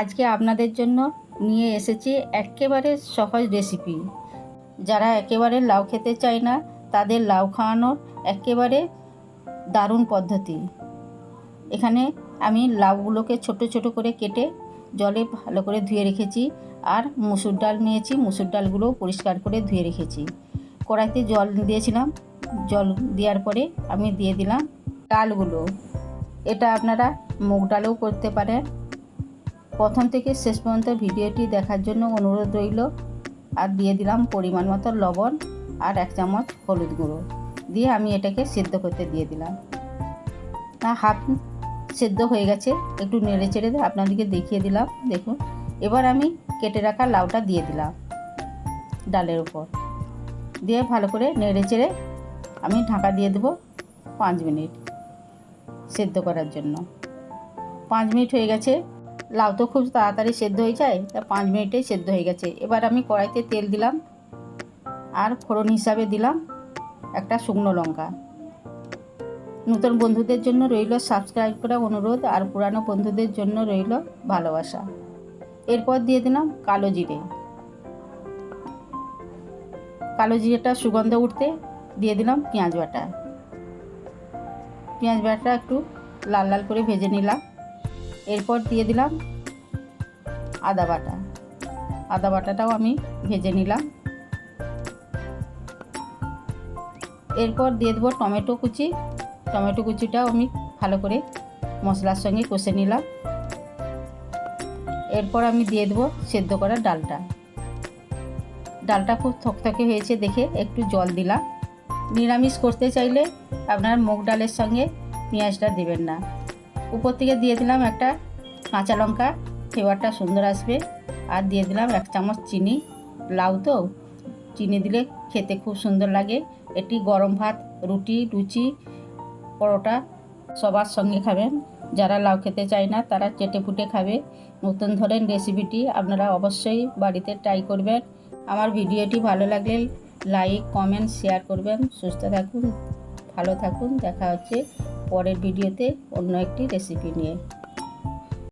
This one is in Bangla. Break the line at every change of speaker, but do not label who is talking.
আজকে আপনাদের জন্য নিয়ে এসেছি একেবারে সহজ রেসিপি যারা একেবারে লাউ খেতে চায় না, তাদের লাউ খাওয়ানোর একেবারে দারুণ পদ্ধতি। এখানে আমি লাউগুলোকে ছোট ছোট করে কেটে জলে ভালো করে ধুয়ে রেখেছি, আর মুসুর ডাল নিয়েছি, মুসুর ডালগুলোও পরিষ্কার করে ধুয়ে রেখেছি। কড়াইতে জল দিয়েছিলাম, জল দেওয়ার পরে আমি দিয়ে দিলাম ডালগুলো। এটা আপনারা মুগ ডালেও করতে পারেন প্রথম থেকে শেষ পর্যন্ত ভিডিওটি দেখার জন্য অনুরোধ রইল। আর দিয়ে দিলাম পরিমাণ মতো লবণ আর এক চামচ হলুদ গুঁড়ো। দিয়ে আমি এটাকে সেদ্ধ করতে দিয়ে দিলাম। না হাফ সেদ্ধ হয়ে গেছে। একটু নেড়ে চেড়ে আপনাদেরকে দেখিয়ে দিলাম। দেখুন, এবার আমি কেটে রাখা লাউটা দিয়ে দিলাম ডালের উপর। দিয়ে ভালো করে নেড়ে চেড়ে আমি ঢাকা দিয়ে দেবো পাঁচ মিনিট সেদ্ধ করার জন্য। পাঁচ মিনিট হয়ে গেছে। লাউ তো খুব তাড়াতাড়ি সেদ্ধ হয়ে যায়, তা পাঁচ মিনিটেই সেদ্ধ হয়ে গেছে। এবার আমি কড়াইতে তেল দিলাম, আর ফোড়ন হিসাবে দিলাম একটা শুকনো লঙ্কা। নতুন বন্ধুদের জন্য রইল সাবস্ক্রাইব করা অনুরোধ, আর পুরানো বন্ধুদের জন্য রইল ভালোবাসা। এরপর দিয়ে দিলাম কালো জিরে। কালো জিরেটা সুগন্ধ উঠতে দিয়ে দিলাম পেঁয়াজ বাটা। পেঁয়াজ বাটা একটু লাল লাল করে ভেজে নিলাম। এরপর দিয়ে দিলাম আদা বাটা। আদা বাটাটাও আমি ভেজে নিলাম। এরপর দিয়ে দেবো টমেটো কুচি। টমেটো কুচিটাও আমি ভালো করে মশলার সঙ্গে কষে নিলাম। এরপর আমি দিয়ে দেবো সেদ্ধ করা ডালটা। ডালটা খুব থকথকে হয়েছে দেখে একটু জল দিলাম। নিরামিষ করতে চাইলে আপনার মুগ ডালের সঙ্গে পেঁয়াজটা দেবেন না। উপর থেকে দিয়ে দিলাম একটা কাঁচা লঙ্কা, ফ্লেভারটা সুন্দর আসবে। আর দিয়ে দিলাম এক চামচ চিনি, লাউ তো। চিনি দিলে খেতে খুব সুন্দর লাগে। এটি গরম ভাত, রুটি, লুচি, পরোটা সবার সঙ্গে খাবেন। যারা লাউ খেতে চায় না, তারা চেটে ফুটে খাবে। নতুন ধরেন রেসিপিটি আপনারা অবশ্যই বাড়িতে ট্রাই করবেন। আমার ভিডিওটি ভালো লাগলে লাইক, কমেন্ট, শেয়ার করবেন। সুস্থ থাকুন, ভালো থাকুন। দেখা হচ্ছে পরের ভিডিওতে অন্য একটি রেসিপি নিয়ে।